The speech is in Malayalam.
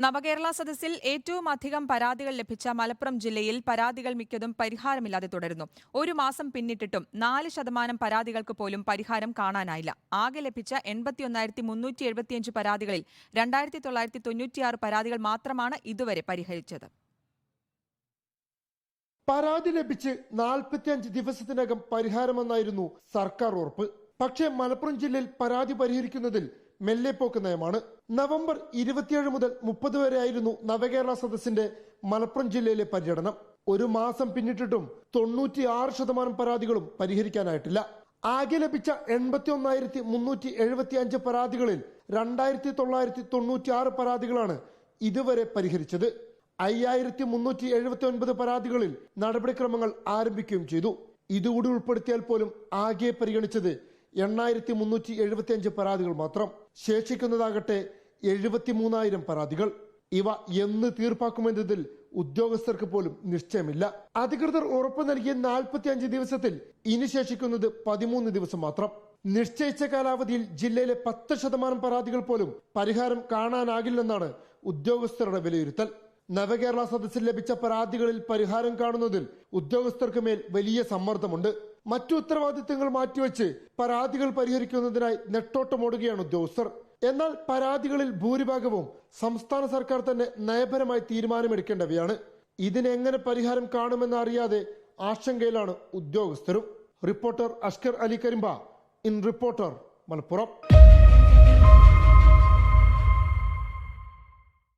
നവകേരള സദസ്സിൽ ഏറ്റവും അധികം പരാതികൾ ലഭിച്ച മലപ്പുറം ജില്ലയിൽ പരാതികൾ മിക്കതും പരിഹാരമില്ലാതെ തുടരുന്നു. ഒരു മാസം പിന്നിട്ടിട്ടും നാല് ശതമാനം പരാതികൾക്ക് പോലും പരിഹാരം കാണാനായില്ല. ആകെ ലഭിച്ച എൺപത്തിയൊന്നായിരത്തി മുന്നൂറ്റി എഴുപത്തിയഞ്ച് പരാതികളിൽ രണ്ടായിരത്തി തൊള്ളായിരത്തി തൊണ്ണൂറ്റിയാറ് പരാതികൾ മാത്രമാണ് ഇതുവരെ പരിഹരിച്ചത്. പരാതി ലഭിച്ച് നാൽപ്പത്തിയഞ്ച് ദിവസത്തിനകം പരിഹാരമെന്നായിരുന്നു സർക്കാർ ഉറപ്പ്. പക്ഷേ മലപ്പുറം ജില്ലയിൽ പരാതി പരിഹരിക്കുന്നതിൽ മെല്ലെപ്പോക്ക് നയമാണ് നവംബർ ഇരുപത്തിയേഴ് മുതൽ മുപ്പത് വരെയായിരുന്നു നവകേരള സദസ്സിന്റെ മലപ്പുറം ജില്ലയിലെ പര്യടനം. ഒരു മാസം പിന്നിട്ടിട്ടും തൊണ്ണൂറ്റിയാറ് ശതമാനം പരാതികളും പരിഹരിക്കാനായിട്ടില്ല. ആകെ ലഭിച്ച എൺപത്തി ഒന്നായിരത്തി മുന്നൂറ്റി എഴുപത്തി അഞ്ച് പരാതികളിൽ രണ്ടായിരത്തി തൊള്ളായിരത്തി തൊണ്ണൂറ്റി ആറ് പരാതികളാണ് ഇതുവരെ പരിഹരിച്ചത്. അയ്യായിരത്തി മുന്നൂറ്റി എഴുപത്തി ഒൻപത് പരാതികളിൽ നടപടിക്രമങ്ങൾ ആരംഭിക്കുകയും ചെയ്തു. ഇതുകൂടി ഉൾപ്പെടുത്തിയാൽ പോലും ആകെ പരിഗണിച്ചത് എണ്ണായിരത്തി മുന്നൂറ്റി എഴുപത്തി അഞ്ച് പരാതികൾ മാത്രം. ശേഷിക്കുന്നതാകട്ടെ എഴുപത്തി മൂന്നായിരം പരാതികൾ. ഇവ എന്ന് തീർപ്പാക്കുമെന്നതിൽ ഉദ്യോഗസ്ഥർക്ക് പോലും നിശ്ചയമില്ല. അധികൃതർ ഉറപ്പു നൽകിയ നാൽപ്പത്തി അഞ്ച് ദിവസത്തിൽ ഇനി ശേഷിക്കുന്നത് പതിമൂന്ന് ദിവസം മാത്രം. നിശ്ചയിച്ച കാലാവധിയിൽ ജില്ലയിലെ പത്ത് ശതമാനം പരാതികൾ പോലും പരിഹാരം കാണാനാകില്ലെന്നാണ് ഉദ്യോഗസ്ഥരുടെ വിലയിരുത്തൽ. നവകേരള സദസ്സിൽ ലഭിച്ച പരാതികളിൽ പരിഹാരം കാണുന്നതിൽ ഉദ്യോഗസ്ഥർക്ക് മേൽ വലിയ സമ്മർദ്ദമുണ്ട്. മറ്റു ഉത്തരവാദിത്തങ്ങൾ മാറ്റിവെച്ച് പരാതികൾ പരിഹരിക്കുന്നതിനായി നെട്ടോട്ടമോടുകയാണ് ഉദ്യോഗസ്ഥർ. എന്നാൽ പരാതികളിൽ ഭൂരിഭാഗവും സംസ്ഥാന സർക്കാർ തന്നെ നയപരമായി തീരുമാനമെടുക്കേണ്ടവയാണ്. ഇതിനെങ്ങനെ പരിഹാരം കാണുമെന്ന് അറിയാതെ ആശങ്കയിലാണ് ഉദ്യോഗസ്ഥരും. Reporter Ashkar Ali Karimba in reporter Malappuram.